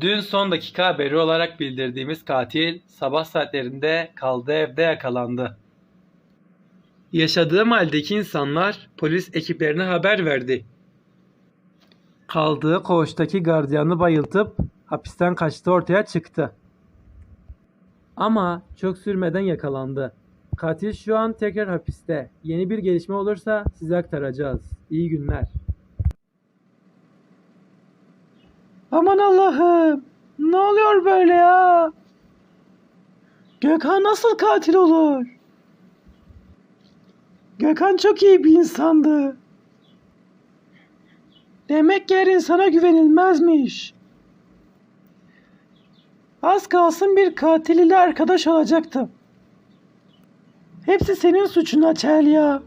Dün son dakika haberi olarak bildirdiğimiz katil sabah saatlerinde kaldığı evde yakalandı. Yaşadığı mahalledeki insanlar polis ekiplerine haber verdi. Kaldığı koğuştaki gardiyanı bayıltıp hapisten kaçtığı ortaya çıktı. Ama çok sürmeden yakalandı. Katil şu an tekrar hapiste. Yeni bir gelişme olursa size aktaracağız. İyi günler. Aman Allah'ım. Ne oluyor böyle ya? Gökhan nasıl katil olur? Gökhan çok iyi bir insandı. Demek ki her insana güvenilmezmiş. Az kalsın bir katil ile arkadaş olacaktım. Hepsi senin suçun Açel.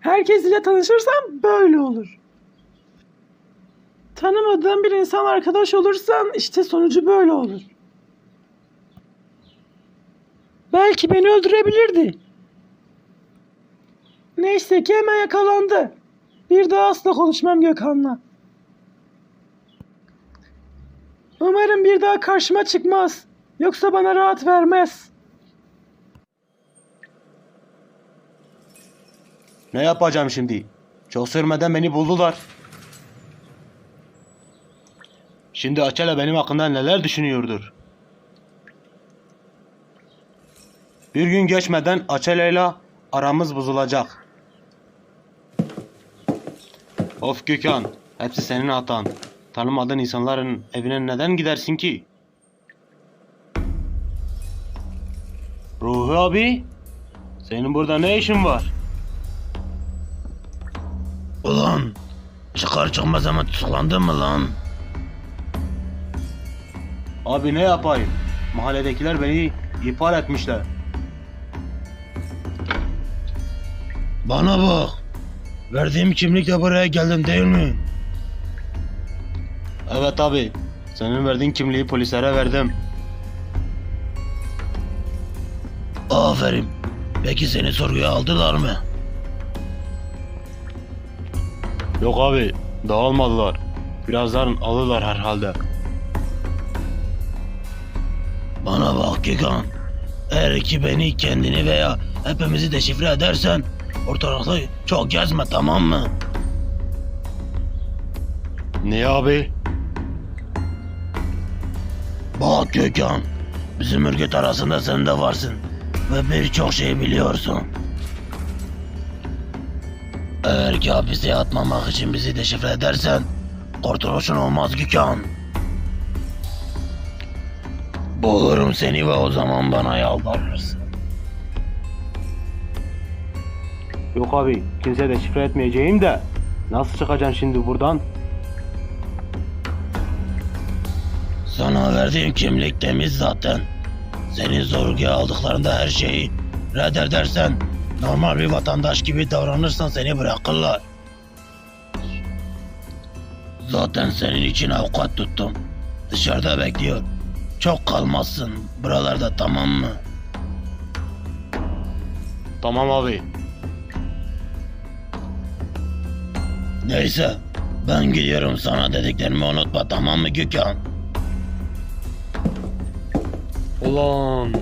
Herkes ile tanışırsan böyle olur. Tanımadığın bir insan arkadaş olursan işte sonucu böyle olur. Belki beni öldürebilirdi. Neyse ki hemen yakalandı. Bir daha asla konuşmam Gökhan'la. Umarım bir daha karşıma çıkmaz. Yoksa bana rahat vermez. Ne yapacağım şimdi? Çok sürmeden beni buldular. Şimdi Açela benim hakkında neler düşünüyordur? Bir gün geçmeden Açela'yla aramız bozulacak. Of Gökhan, hepsi senin hatan. Tanımadığın insanların evine neden gidersin ki? Ruhi abi, senin burada ne işin var? Ulan çıkar çıkmaz hemen tutuklandın mı lan? Abi ne yapayım? Mahalledekiler beni ihbar etmişler. Bana bak. Verdiğim kimlikle buraya geldin değil mi? Evet abi. Senin verdiğin kimliği polislere verdim. Aferin. Peki seni sorguya aldılar mı? Yok abi. Dağılmadılar. Birazdan alırlar herhalde. Bana bak Gökhan. Eğer ki beni kendini veya hepimizi deşifre edersen ortalıkta çok gezme tamam mı? Niye abi? Bak Gökhan. Bizim ırkıt arasında sen de varsın. Ve birçok şey biliyorsun. Eğer ki hapise atmamak için bizi deşifre edersen kurtuluşun olmaz Gökhan. Bulurum seni ve o zaman bana yalvarırsın. Yok abi. Kimse de şifre etmeyeceğim de. Nasıl çıkacağım şimdi buradan? Sana verdiğim kimlik temiz zaten. Seni sorguya aldıklarında her şeyi reddedersen normal bir vatandaş gibi davranırsan seni bırakırlar. Zaten senin için avukat tuttum. Dışarıda bekliyor. Çok kalmazsın buralarda tamam mı? Tamam abi. Neyse ben gidiyorum sana dediklerimi unutma tamam mı Gökhan? Ulan.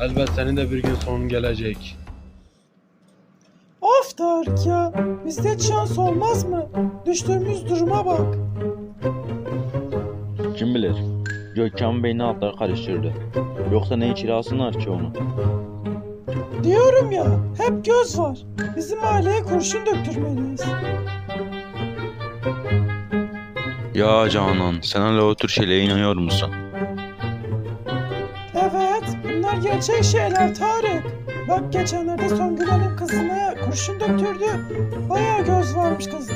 Elbet senin de bir gün sonun gelecek. Of Tarık ya. Bizde hiç şans olmaz mı? Düştüğümüz duruma bak. Kim bilir? Gökhan Bey ne yaptılar karıştırdı. Yoksa ne içeri alsınlar ki onu? Diyorum ya hep göz var. Bizim aileye kurşun döktürmeliyiz. Ya Canan sen hala o tür şeylere inanıyor musun? Evet bunlar gerçek şeyler Tarık. Bak geçenlerde Songül Hanım kızına kurşun döktürdü. Bayağı göz varmış kızda.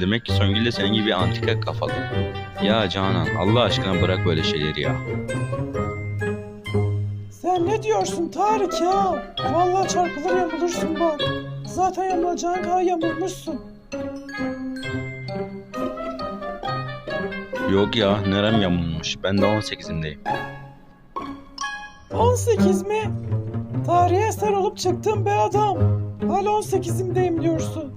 Demek ki Songül de senin gibi antika kafalı. Ya Canan Allah aşkına bırak böyle şeyleri ya. Sen ne diyorsun Tarık ya? Vallahi çarpılır yamulursun bak. Zaten yamulacağın kadar yamulmuşsun. Yok ya nerem yamulmuş ben de 18'imdeyim. 18 mi? Tarihe eser olup çıktın be adam. Hala 18'imdeyim diyorsun.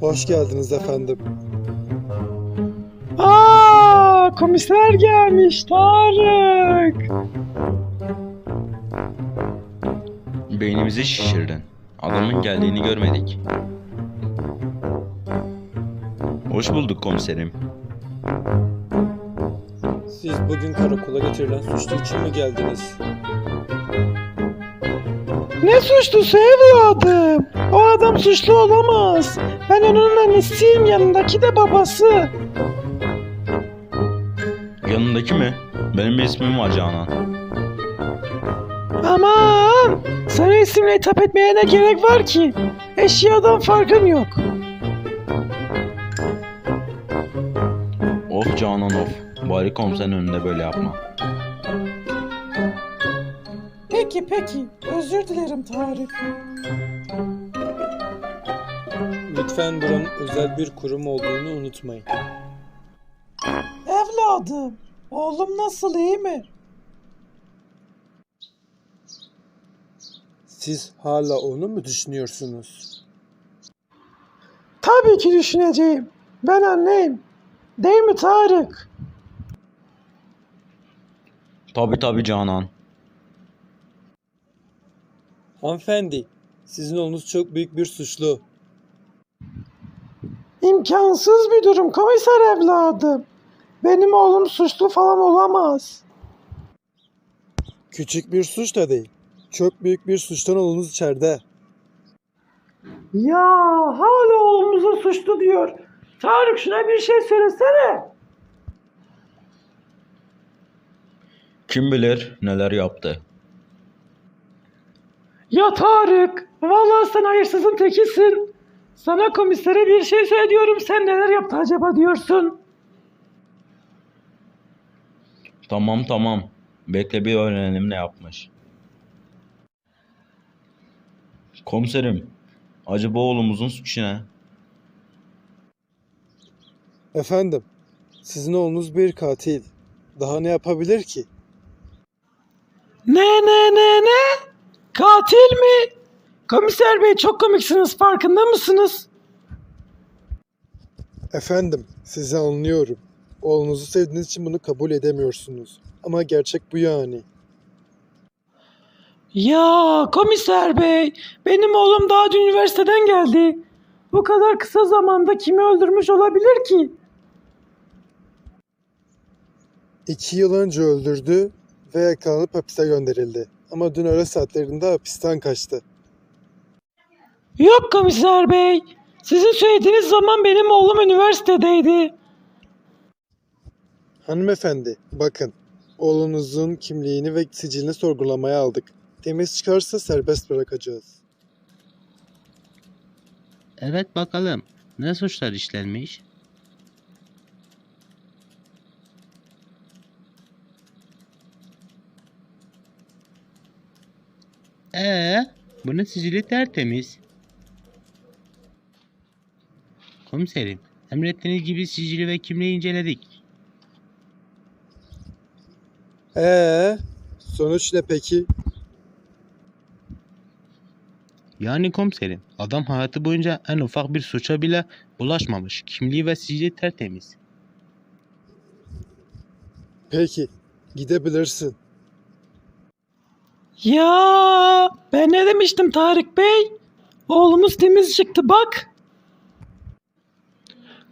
Hoş geldiniz efendim. Aa, komiser gelmiş Tarık. Beynimizi şişirdin. Adamın geldiğini görmedik. Hoş bulduk komiserim. Siz bugün karakola getirilen suçlu için mi geldiniz? Ne suçlusu evladım? O adam suçlu olamaz. Ben onun annesiyim yanındaki de babası. Yanındaki mi? Benim bir ismim var Canan. Aman! Sana isimle hitap etmeye ne gerek var ki? Eşyadan farkın yok. Of Canan of. Bari komiserin önünde böyle yapma. Peki peki. Özür dilerim Tarık. Lütfen buranın özel bir kurum olduğunu unutmayın. Evladım, oğlum nasıl iyi mi? Siz hala onu mu düşünüyorsunuz? Tabii ki düşüneceğim. Ben anneyim. Değil mi Tarık? Tabi tabi Canan. Hanımefendi, sizin oğlunuz çok büyük bir suçlu. İmkansız bir durum komiser evladım. Benim oğlum suçlu falan olamaz. Küçük bir suç da değil. Çok büyük bir suçtan oğlunuz içeride. Ya hala oğlumuza suçlu diyor. Tarık şuna bir şey söylesene. Kim bilir neler yaptı. Ya Tarık, vallahi sen hayırsızın tekisin. Sana komisere bir şey söylüyorum, sen neler yaptı acaba diyorsun. Tamam tamam. Bekle bir öğrenelim ne yapmış. Komiserim. Acaba oğlumuzun suçu ne? Efendim, sizin oğlunuz bir katil. Daha ne yapabilir ki? Ne ne ne ne? Katil mi? Komiser bey çok komiksiniz farkında mısınız? Efendim, sizi anlıyorum. Oğlunuzu sevdiğiniz için bunu kabul edemiyorsunuz. Ama gerçek bu yani. Ya komiser bey, benim oğlum daha dün üniversiteden geldi. Bu kadar kısa zamanda kimi öldürmüş olabilir ki? İki yıl önce öldürdü ve yakalanıp hapise gönderildi. Ama dün öğle saatlerinde hapisten kaçtı. Yok komiser bey. Sizin söylediğiniz zaman benim oğlum üniversitedeydi. Hanımefendi, bakın. Oğlunuzun kimliğini ve sicilini sorgulamaya aldık. Temiz çıkarsa serbest bırakacağız. Evet bakalım. Ne suçlar işlenmiş? Ee, bunun sicili tertemiz. Komiserim, emrettiğiniz gibi sicili ve kimliği inceledik. Ee, sonuç ne peki? Yani komiserim, adam hayatı boyunca en ufak bir suça bile bulaşmamış. Kimliği ve sicili tertemiz. Peki, gidebilirsin. Ya ben ne demiştim Tarık Bey? Oğlumuz temiz çıktı bak.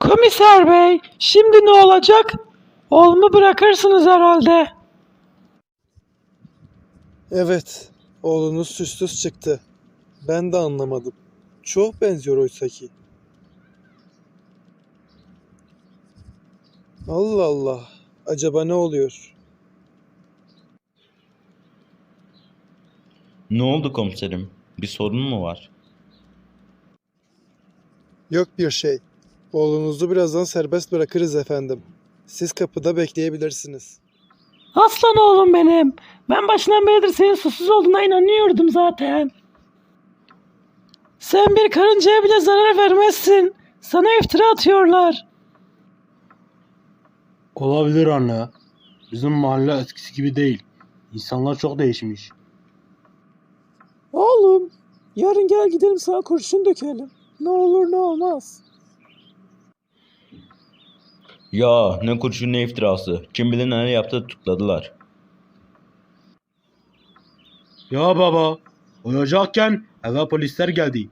Komiser Bey, şimdi ne olacak? Oğlumu bırakırsınız herhalde. Evet, oğlunuz suçsuz çıktı. Ben de anlamadım. Çok benziyor oysa ki. Allah Allah. Acaba ne oluyor? Ne oldu komiserim? Bir sorun mu var? Yok bir şey. Oğlunuzu birazdan serbest bırakırız efendim. Siz kapıda bekleyebilirsiniz. Aslan oğlum benim. Ben başından beridir senin susuz olduğuna inanıyordum zaten. Sen bir karıncaya bile zarar vermezsin. Sana iftira atıyorlar. Olabilir anne. Bizim mahalle eskisi gibi değil. İnsanlar çok değişmiş. Oğlum, Yarın gel gidelim sana kurşun dökelim. Ne olur ne olmaz. Ya ne kurşun ne iftirası. Kim bilir neler yaptı tutukladılar. Ya baba, uyuyacakken eve polisler geldi.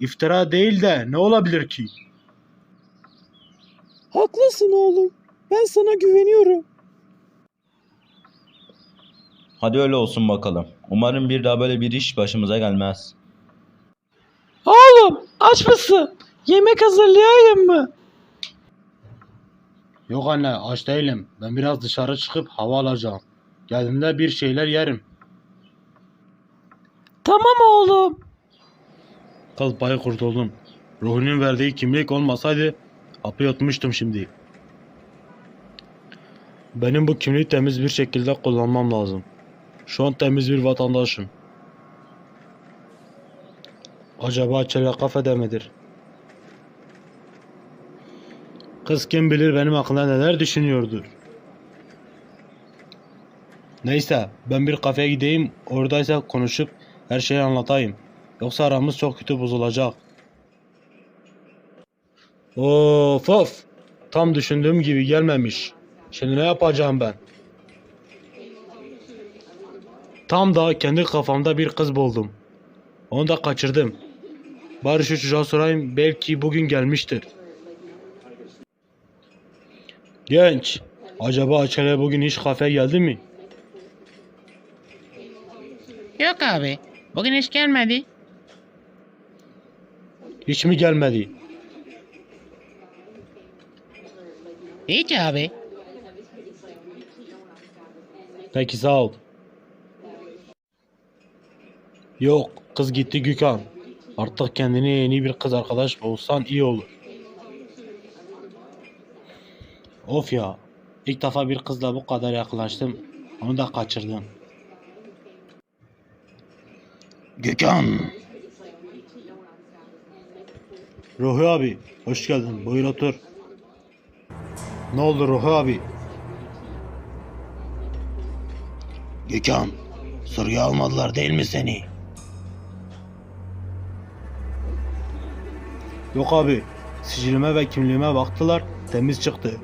İftira değil de ne olabilir ki? Haklısın oğlum. Ben sana güveniyorum. Hadi öyle olsun bakalım. Umarım bir daha böyle bir iş başımıza gelmez. Oğlum aç mısın? Yemek hazırlayayım mı? Yok anne aç değilim. Ben biraz dışarı çıkıp hava alacağım. Geldiğimde bir şeyler yerim. Tamam oğlum. Kıl payı kurtuldum. Ruhunun verdiği kimlik olmasaydı hapı yutmuştum şimdi. Benim bu kimliği temiz bir şekilde kullanmam lazım. Şu an temiz bir vatandaşım. Acaba çevre kafede midir? Kız kim bilir benim hakkında neler düşünüyordur. Neyse ben bir kafeye gideyim oradaysa konuşup her şeyi anlatayım. Yoksa aramız çok kötü bozulacak. Of of. Tam düşündüğüm gibi gelmemiş. Şimdi ne yapacağım ben? Tam da kendi kafamda bir kız buldum. Onu da kaçırdım. Bari şu çocuğa sorayım belki bugün gelmiştir. Genç, acaba Açel'e bugün hiç kafeye geldi mi? Yok abi. Bugün hiç gelmedi. Hiç mi gelmedi? Hiç abi. Peki sağ ol. Yok kız gitti Gökhan. Artık kendine yeni bir kız arkadaş bulsan iyi olur. Of ya. İlk defa bir kızla bu kadar yaklaştım. Onu da kaçırdım. Gökhan. Ruhi abi hoş geldin. Buyur otur. Ne oldu Ruhi abi? Gökhan. Soruya almadılar değil mi seni? Yok abi. Sicilime ve kimliğime baktılar. Temiz çıktı.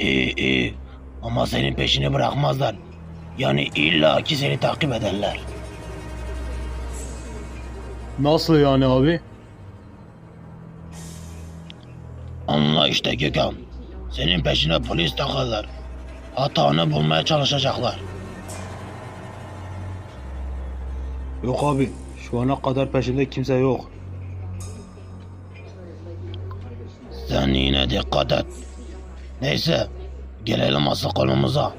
İyi iyi. Ama senin peşini bırakmazlar. Yani illa ki seni takip ederler. Nasıl yani abi? Anla işte Gökhan. Senin peşine polis takarlar. Hatanı bulmaya çalışacaklar. Yok abi. Şu ana kadar peşimde kimse yok. Sen yine dikkat et. Neyse. Gelelim asıl konumuza.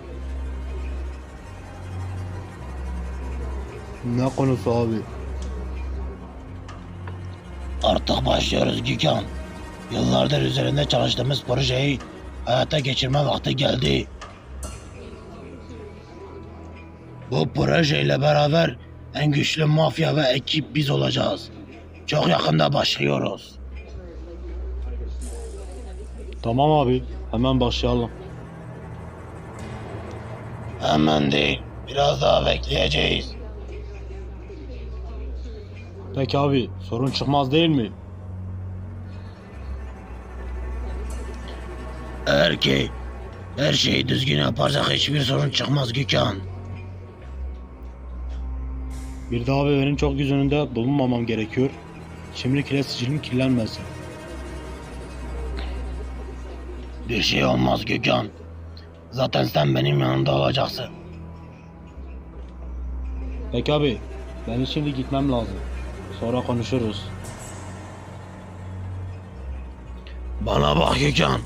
Ne konusu abi? Artık başlıyoruz Gökhan. Yıllardır üzerinde çalıştığımız projeyi hayata geçirme vakti geldi. Bu projeyle beraber en güçlü mafya ve ekip biz olacağız. Çok yakında başlıyoruz. Tamam abi. Hemen başlayalım. Hemen değil. Biraz daha bekleyeceğiz. Peki abi sorun çıkmaz değil mi? Ki her şeyi düzgün yaparsak hiçbir sorun çıkmaz Gökhan. Bir daha abi benim çok göz önünde bulunmamam gerekiyor. Şimdi kire sicilim kirlenmesin. Bir şey olmaz Gökhan. Zaten sen benim yanımda olacaksın. Peki abi benim şimdi gitmem lazım. Sonra konuşuruz. Bana bak Gökhan.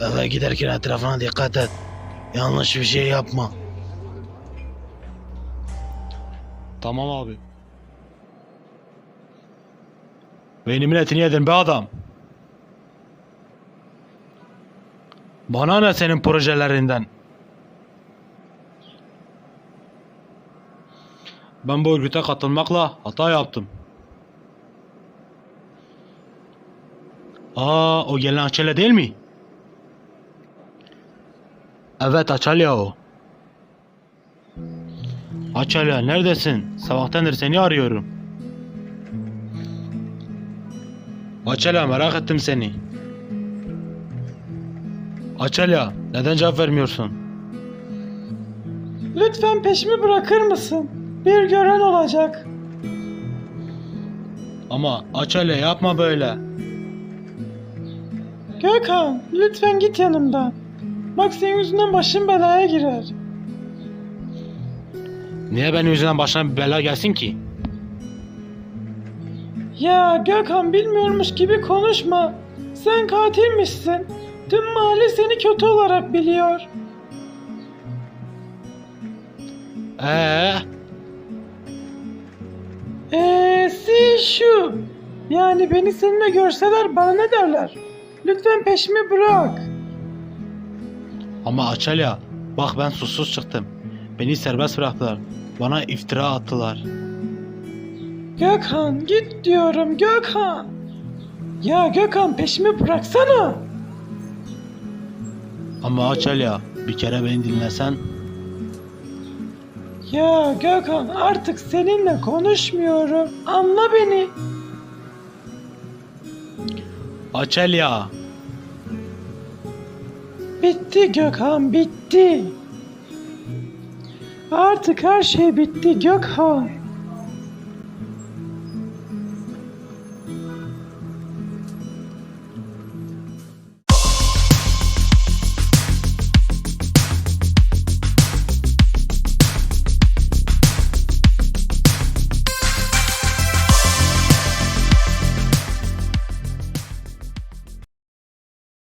Eve giderken etrafına dikkat et. Yanlış bir şey yapma. Tamam abi. Beynimin etini yedin be adam. Bana ne senin projelerinden? Ben bu örgüte katılmakla hata yaptım. Aa, o gelen Açelya değil mi? Evet Açelya o. Açalya neredesin? Sabahtandır seni arıyorum. Açalya merak ettim seni. Açalya neden cevap vermiyorsun? Lütfen peşimi bırakır mısın? Bir gören olacak. Ama Açalya yapma böyle. Gökhan, lütfen git yanımdan. Bak senin yüzünden başım belaya girer. Niye benim yüzümden başına bir bela gelsin ki? Ya Gökhan bilmiyormuş gibi konuşma. Sen katilmişsin. Tüm mahalle seni kötü olarak biliyor. Ee, Eee şu. Yani beni seninle görseler bana ne derler? Lütfen peşimi bırak. ama Açalya bak ben susuz çıktım. Beni serbest bıraktılar. Bana iftira attılar. Gökhan git diyorum Gökhan. Ya Gökhan peşimi bıraksana. Ama Açalya bir kere beni dinlesen Ya Gökhan artık seninle konuşmuyorum. Anla beni. Açalya Bitti Gökhan bitti. Artık her şey bitti Gökhan.